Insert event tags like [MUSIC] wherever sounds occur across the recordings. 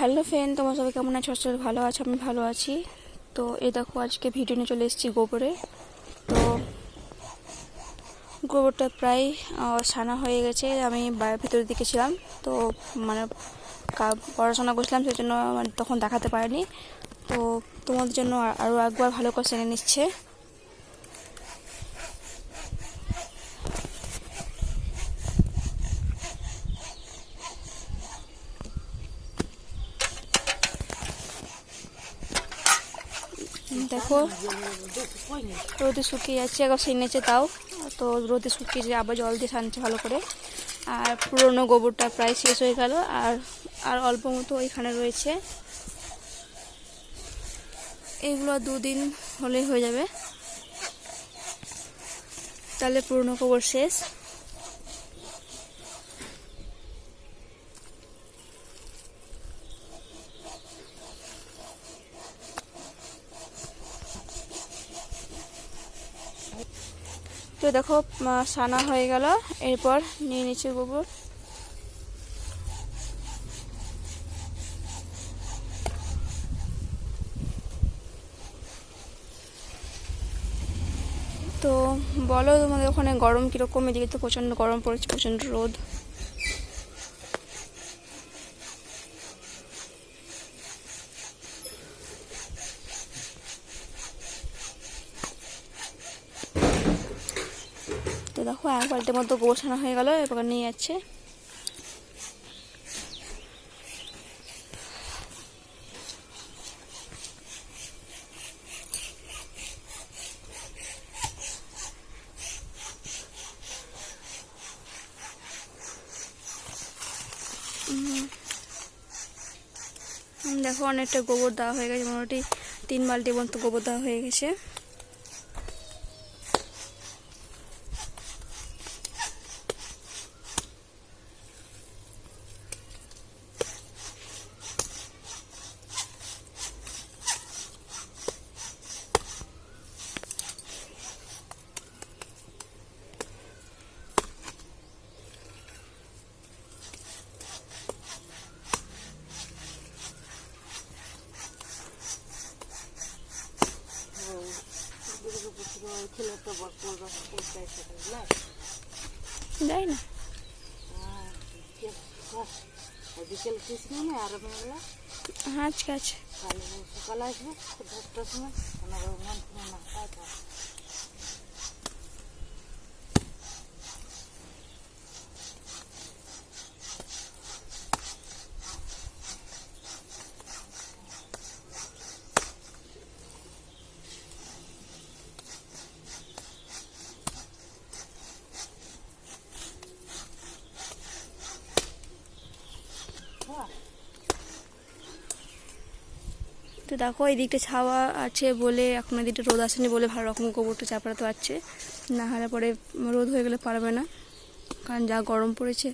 Hello friend, তোমার সবাই কেমন আছো? আশা ভালো আছো, আমি ভালো আছি। তো এই দেখো, আজকে ভিডিও নিয়ে চলে এসেছি গোবরে। তো গোবরটা প্রায় সানা হয়ে গেছে, আমি বাড়ির ভিতরের দিকে ছিলাম। তো মানে পড়াশোনা করছিলাম, সেই জন্য মানে তখন দেখাতে পারিনি। তো তোমাদের জন্য আরও একবার ভালো করে সেনে নিচ্ছে। দেখো। রোদে শুকিয়ে যাচ্ছে একবার সেনেছে তাও তো রোদে শুকিয়ে যে আবার জল দিয়ে সানছে ভালো করে। আর পুরনো গোবরটা প্রায় শেষ হয়ে গেল, আর আর অল্প মতো ওইখানে রয়েছে। এগুলো দুদিন হলেই হয়ে যাবে। তাহলে পুরনো গোবর শেষ। তো দেখো সানা হয়ে গেল। এরপর নিয়ে নিচ্ছে গোবর। তো বলো তোমাদের ওখানে গরম কীরকম? এদিকে তো প্রচণ্ড গরম পড়েছে, প্রচণ্ড রোদ। দেখো, এক বালতির মতো ছানা হয়ে গেল এবার নিয়ে যাচ্ছে। দেখো, অনেকটা গোবর দেওয়া হয়ে গেছে, মোটামুটি তিন বালতি মতো গোবর দেওয়া হয়ে গেছে দেয় না বিকেল কৃষ্ণ আরম্ভ হলো হ্যাঁ আজকে আছে। কাল সকালে আসবে দশটার সময়। ওনারা মন না আচ্ছা দেখো এই দিকটা ছাওয়া আছে বলে এখন এদিকটা রোদ আসেনি বলে ভালো রকম গোবরটা চাপড়াতে পারছে না হলে পরে রোদ হয়ে গেলে পারবে না, কারণ যা গরম পড়েছে।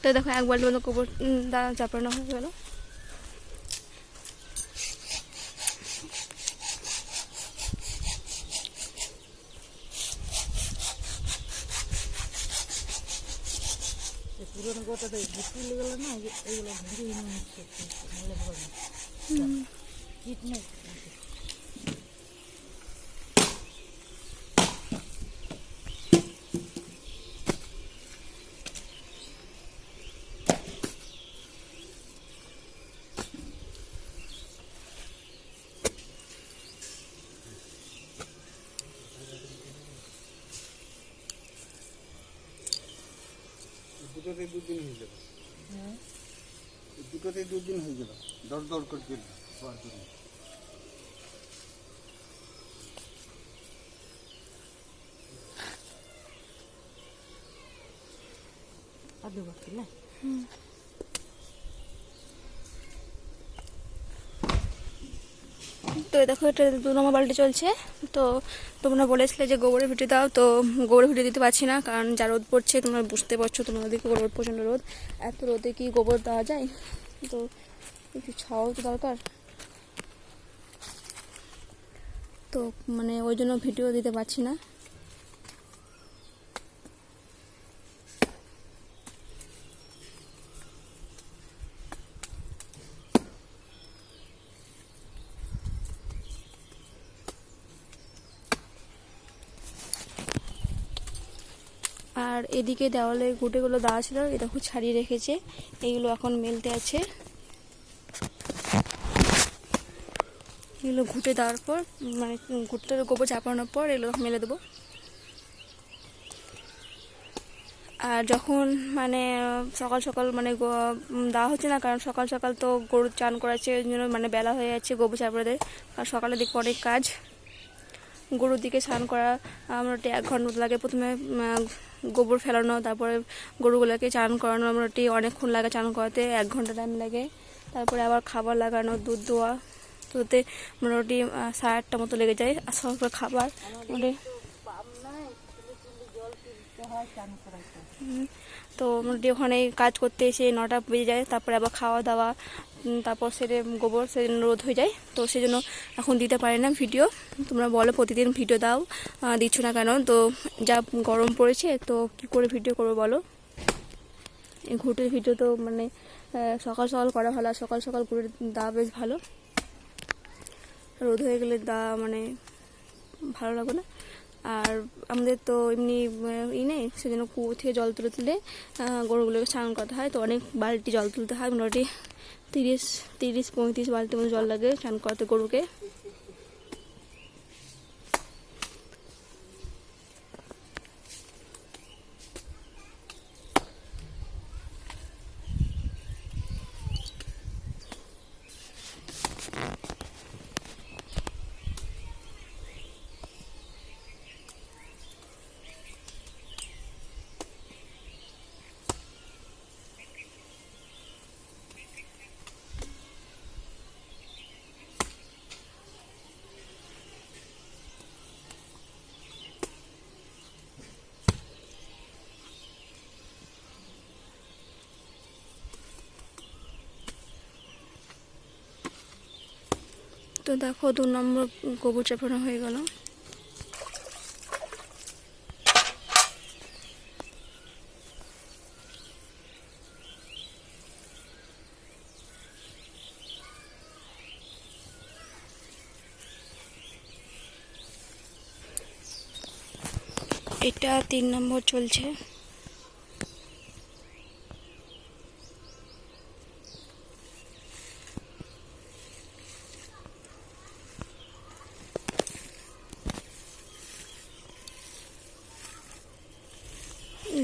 তো দেখো, এক বাল্টি মতো গোবর দাঁড়া চাপড়ানো হয়ে গেল। পুরনো গোটাতে ঘুরতে গেল না এই যে এইগুলো ঘুরে নিয়ে হচ্ছে নাহলে হবে না দুটোতে দুদিন হয়ে যাবে। দুটোতে দুদিন হয়ে গেল দর দর করে দিল হওয়ার জন্য আদু বাকি না তো দেখো, এটা দু নম্বর বাল্টি চলছে। তো তোমরা বলেছিলে যে গোবরের ভিটি দাও, তো গোবরের ভিডিও দিতে পারছি না, কারণ যা রোদ পড়ছে, তোমরা বুঝতে পারছ, তোমাদের দিকে রোদ প্রচণ্ড রোদ। এত রোদে কি গোবর দেওয়া যায়? তো একটু ছাও তো দরকার। তো মানে ওই জন্য ভিডিও দিতে পারছি না। আর এদিকে দেওয়ালে গুটেগুলো দেওয়া ছিল এটা খুব ছাড়িয়ে রেখেছে এইগুলো এখন মেলতে আছে। এগুলো ঘুটে দেওয়ার পর মানে ঘুরতে গোবর চাপানোর পর এগুলো মেলে দেবো। আর যখন মানে সকাল সকাল মানে দেওয়া হচ্ছে না, কারণ সকাল সকাল তো গরু চান করাচ্ছে, ওই জন্য মানে বেলা হয়ে যাচ্ছে গোবর চাপড়াদের আর সকালের দিকে অনেক কাজ। গরুর দিকে স্নান করা মোটামুটি এক ঘণ্টা লাগে প্রথমে গোবর ফেলানো, তারপরে গরুগুলোকে চান করানো, মোটামুটি অনেকক্ষণ লাগে চান করাতে, এক ঘণ্টা টাইম লাগে। তারপরে আবার খাবার লাগানো, দুধ দোয়া তোতে মোটামুটি সাড়ে আটটা মতো লেগে যায় আর সব খাবার। মোটামুটি। তো মোটামুটি ওখানে কাজ করতে এসে নটা বেজে যায়, তারপরে আবার খাওয়া দাওয়া। তারপর সেরে গোবর সেদিন রোদ হয়ে যায়। তো সেই জন্য এখন দিতে পারি না ভিডিও। তোমরা বলো প্রতিদিন ভিডিও দাও দিচ্ছ না কেন? তো যা গরম পড়েছে, তো কি করে ভিডিও করব বলো? এই ঘুটের ভিডিও তো মানে সকাল সকাল করা ভালো, আর সকাল সকাল ঘুরে দা বেশ ভালো। রোদ হয়ে গেলে দা মানে ভালো লাগবে না। আর আমাদের তো এমনি ই নেই, সেজন্য কুয়ো থেকে জল তুলে তুলে গরুগুলোকে স্নান করতে হয়। তো অনেক বালতি জল তুলতে হয় মোটামুটি। তিরিশ তিরিশ পঁয়ত্রিশ বালতি মতো জল লাগে স্নান করাতে গরুকে তো দেখো দু নম্বর গোবর চাপানো হয়ে গেল। এটা তিন নম্বর চলছে।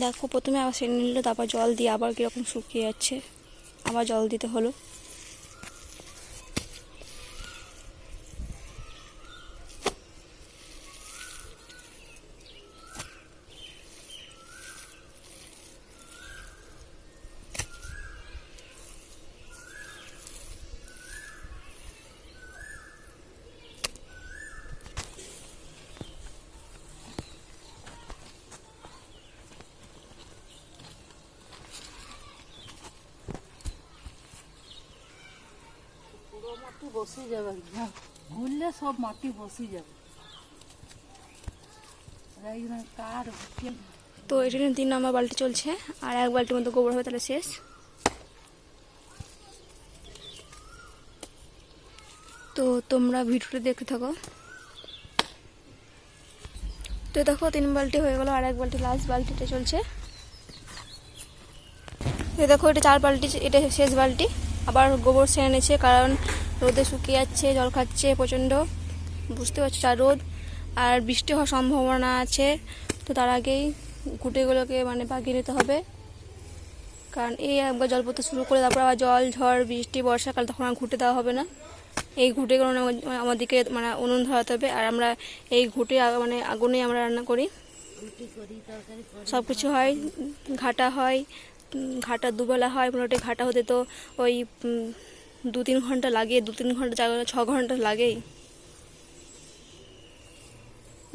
দেখো, প্রথমে আবার সেরে নিল, তারপর জল দিয়ে আবার কীরকম শুকিয়ে যাচ্ছে। আবার জল দিতে হলো। বসে যাবে। ঘুরলে সব মাটি বসে যাবে। তো এটা তিন নম্বর বালতি চলছে, আর এক বালতির মতো গোবর হবে, তাহলে শেষ। তো তোমরা ভিডিওটা দেখতে থাকো। তো দেখো, তিন বালতি হয়ে গেল, আর এক বালতি লাস্ট বালতিটা চলছে। এই দেখো, এটা চার বালতি, এটা শেষ বালতি। আবার গোবর সেরে এনেছে, কারণ রোদে শুকিয়ে যাচ্ছে, জল খাচ্ছে প্রচণ্ড। বুঝতে পারছ, চার রোদ। আর বৃষ্টি হওয়ার সম্ভাবনা আছে। তো তার আগেই ঘুটেগুলোকে মানে বাগিয়ে নিতে হবে। কারণ এই একবার জল পড়তে শুরু করে তারপর আবার জল, ঝড়, বৃষ্টি, বর্ষাকাল তখন আর ঘুটে দেওয়া হবে না। এই ঘুটেগুলো আমা- আমাদেরকে মানে উনুন ধরাতে হবে। আর আমরা এই ঘুটে মানে আগুনে আমরা রান্না করি। সব কিছু হয়। ঘাটা হয়। ঘাটা দুবেলা হয়। মোটামুটি ঘাটা হতে তো ওই দু তিন ঘণ্টা লাগে দু তিন ঘণ্টা চার ঘণ্টা, ছ ঘণ্টা লাগেই।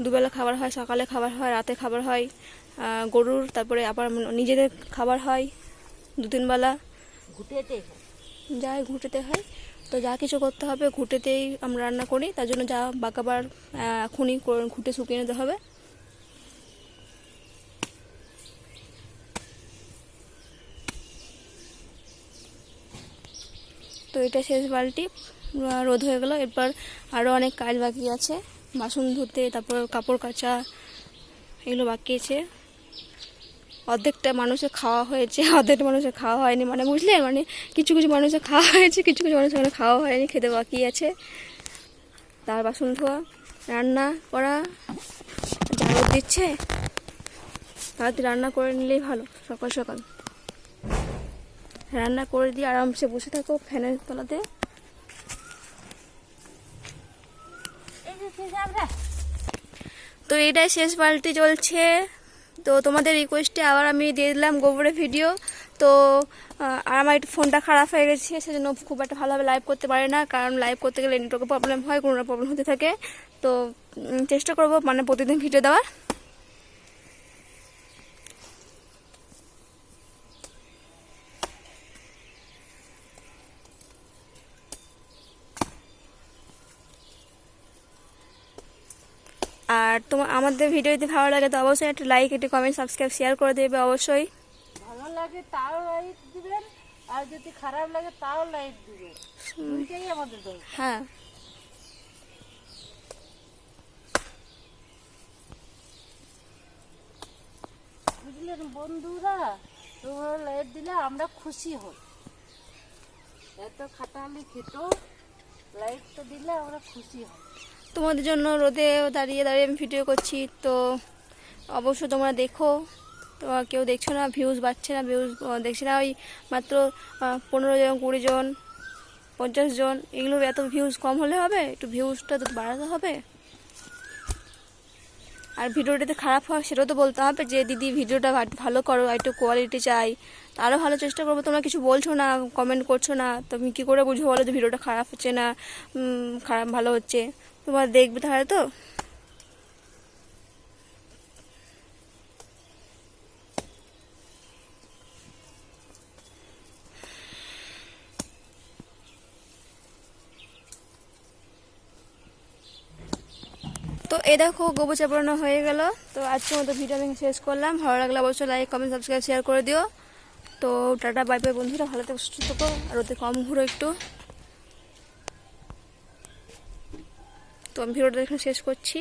দুবেলা খাবার হয় সকালে খাবার হয় রাতে খাবার হয় গরুর তারপরে আবার নিজেদের খাবার হয় দু তিনবেলা ঘুটেতে? যাই ঘুঁটেতে হয় তো যা কিছু করতে হবে ঘুঁটেতেই আমরা রান্না করি তার জন্য যা বাকাবার এখনই ঘুঁটে শুকিয়ে নিতে হবে। তো এটা শেষ বালতি রোদ হয়ে গেল। এরপর আরও অনেক কাজ বাকি আছে। বাসন ধুতে, তারপর কাপড় কাচা, এগুলো বাকি আছে। অর্ধেকটা মানুষের খাওয়া হয়েছে। [LAUGHS] অর্ধেকটা মানুষের খাওয়া হয়নি। মানে বুঝলেন? মানে কিছু কিছু মানুষের খাওয়া হয়েছে, কিছু কিছু মানুষের মানে খাওয়া হয়নি। খেতে বাকি আছে। তার বাসন ধোয়া, রান্না করা ঝাড়ু দিচ্ছে। তাড়াতাড়ি রান্না করে নিলেই ভালো, সকাল সকাল। রান্না করে দিয়ে আরামসে বসে থাকো ফ্যানের তলাতে। তো এটাই শেষ বালতি চলছে তো তোমাদের রিকোয়েস্টে আবার আমি দিয়ে দিলাম গোবরের ভিডিও তো আর আমার একটু ফোনটা খারাপ হয়ে গেছে সেজন্য খুব একটা ভালোভাবে লাইভ করতে পারি না। কারণ লাইভ করতে গেলে নেটওয়ার্কের প্রবলেম হয় কোনো প্রবলেম হতে থাকে। তো চেষ্টা করব মানে প্রতিদিন ভিডিও দেওয়ার। আর তোমার আমাদের ভিডিও যদি ভালো লাগে তো অবশ্যই একটা লাইক একটি কমেন্ট সাবস্ক্রাইব শেয়ার করে দেবে অবশ্যই। ভালো লাগে তাও লাইট দিবেন আর যদি খারাপ লাগে তাও লাইট দিবেন। দুইটাই আমাদের হ্যাঁ। বুঝলেন বন্ধুরা তোমরা লাইট দিলে আমরা খুশি হই। এত খাটালি খেতো লাইটটা দিলে আমরা খুশি হই। তোমাদের জন্য রোদে দাঁড়িয়ে দাঁড়িয়ে আমি ভিডিও করছি, তো অবশ্যই তোমরা দেখো। তোমরা কেউ দেখছ না ভিউজ বাড়ছে না ভিউজ দেখছি না ওই মাত্র পনেরো জন, কুড়ি জন, পঞ্চাশ জন, এগুলো এত ভিউজ কম হলে হবে? একটু ভিউজটা তো বাড়াতে হবে। আর ভিডিওটাতে খারাপ হয় সেটাও তো বলতে হবে যে, দিদি, ভিডিওটা ভালো করো, একটু কোয়ালিটি চাই। আরও ভালো চেষ্টা করব, তোমরা কিছু বলছো না কমেন্ট করছ না, তুমি কী করে বুঝব বলো যে ভিডিওটা খারাপ হচ্ছে না খারাপ, ভালো হচ্ছে? তোমার দেখবে তাহলে তো। তো এই দেখো, গোবর চাপড়ানো হয়ে গেল। তো আজকের মতো ভিডিও আমি শেষ করলাম। ভালো লাগলে অবশ্যই লাইক কমেন্ট সাবস্ক্রাইব শেয়ার করে দিও। তো টাটা বাই বাই বন্ধুরা। ভালো থেকে, সুস্থ থাকো। আর ওতে কম ঘুরো একটু। তো আমি ভিডিওটা এখানে শেষ করছি।